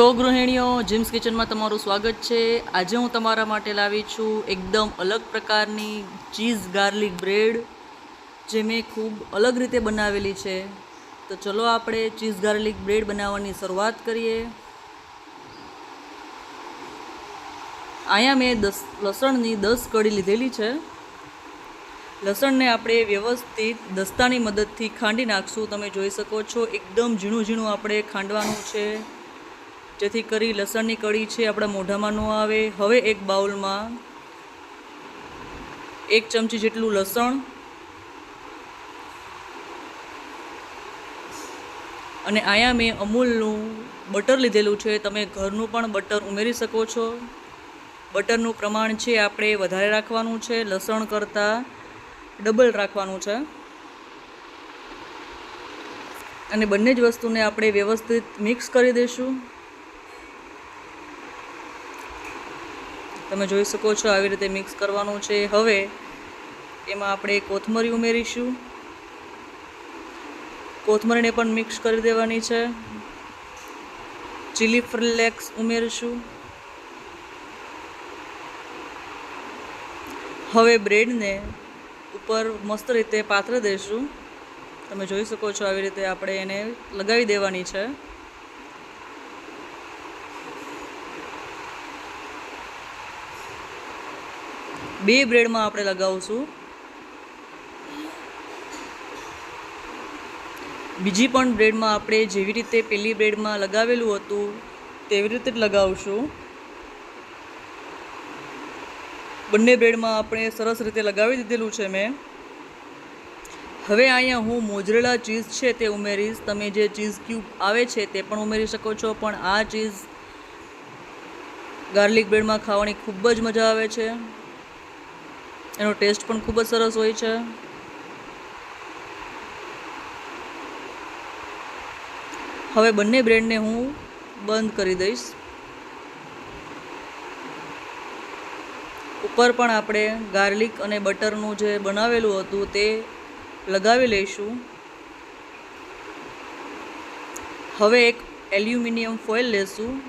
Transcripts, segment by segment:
તો ગૃહિણીઓ જીમ્સ કિચનમાં તમારું સ્વાગત છે. આજે હું તમારા માટે લાવી છું એકદમ અલગ પ્રકારની ચીઝ ગાર્લિક બ્રેડ, જે મેં ખૂબ અલગ રીતે બનાવેલી છે. તો ચલો આપણે ચીઝ ગાર્લિક બ્રેડ બનાવવાની શરૂઆત કરીએ. અહીંયા મેં દસ, લસણની દસ કડી લીધેલી છે. લસણને આપણે વ્યવસ્થિત દસ્તાની મદદથી ખાંડી નાખશું. તમે જોઈ શકો છો, એકદમ ઝીણું ઝીણું આપણે ખાંડવાનું છે. જેથી કરી લસણની કળી છે આપણા મોઢામાં ન આવે. હવે એક બાઉલમાં એક ચમચી જેટલું લસણ અને અહીંયા મેં અમૂલનું બટર લીધેલું છે. તમે ઘરનું પણ બટર ઉમેરી શકો છો. બટરનું પ્રમાણ છે આપણે વધારે રાખવાનું છે, લસણ કરતાં ડબલ રાખવાનું છે. અને બંને જ વસ્તુને આપણે વ્યવસ્થિત મિક્સ કરી દઈશું. તમે જોઈ શકો છો આવી રીતે મિક્સ કરવાનું છે. હવે એમાં આપણે કોથમરી ઉમેરીશું. કોથમરીને પણ મિક્સ કરી દેવાની છે. ચીલી ફ્લેક્સ ઉમેરીશું. હવે બ્રેડને ઉપર મસ્ત રીતે પાથરી દઈશું તમે જોઈ શકો છો આવી રીતે આપણે એને લગાવી દેવાની છે. બે બ્રેડમાં આપણે લગાવશું. બીજી પણ બ્રેડમાં આપણે જેવી રીતે પેલી બ્રેડમાં લગાવેલું હતું, તેવી રીતે જ લગાવશું. બંને બ્રેડમાં આપણે સરસ રીતે લગાવી દીધેલું છે મેં. હવે અહીંયા હું મોજરેલા ચીઝ છે તે ઉમેરીશ. તમે જે ચીઝ ક્યુબ આવે છે તે પણ ઉમેરી શકો છો, પણ આ ચીઝ ગાર્લિક બ્રેડમાં ખાવાની ખૂબ જ મજા આવે છે. એનો ટેસ્ટ પણ ખૂબ જ સરસ હોય છે. હવે બંને બ્રેડને હું બંધ કરી દઈશ. ઉપર પણ આપણે ગાર્લિક અને બટરનું જે બનાવેલું હતું તે લગાવી લઈશું. હવે એક એલ્યુમિનિયમ ફોઇલ લેશું.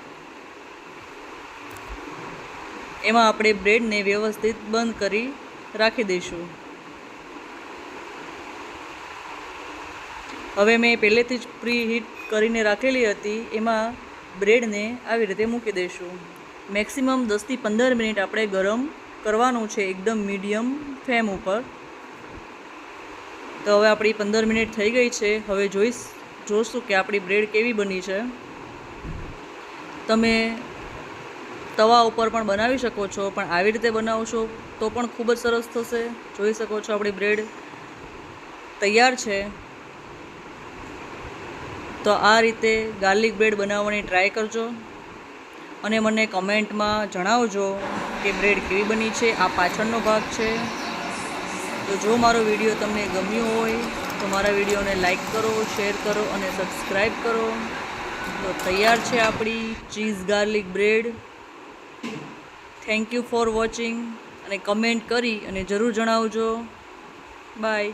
એમાં આપણે બ્રેડને વ્યવસ્થિત બંધ કરી રાખી દઈશું. હવે મેં પહેલેથી જ પ્રી હીટ કરીને રાખેલી હતી, એમાં બ્રેડને આવી રીતે મૂકી દઈશું. મેક્સિમમ દસથી પંદર મિનિટ આપણે ગરમ કરવાનું છે, એકદમ મીડિયમ ફ્લેમ ઉપર. તો હવે આપણી પંદર મિનિટ થઈ ગઈ છે. હવે જોઈશ જોઈશું કે આપણી બ્રેડ કેવી બની છે. તમે તવા ઉપર પણ બનાવી શકો છો, પણ આવી રીતે બનાવશો તો પણ ખૂબ જ સરસ થશે. જોઈ શકો છો આપણી બ્રેડ તૈયાર છે. તો આ રીતે ગાર્લિક બ્રેડ બનાવવાની ટ્રાય કરજો અને મને કમેન્ટમાં જણાવજો કે બ્રેડ કેવી બની છે, આ પાછળનો ભાગ છે. તો જો મારો વીડિયો તમને ગમ્યો હોય તો મારા વિડીયોને લાઈક કરો, શેર કરો અને સબસ્ક્રાઈબ કરો. તો તૈયાર છે આપણી cheese garlic bread. Thank you for watching અને કમેન્ટ કરી અને જરૂર જણાવજો. બાય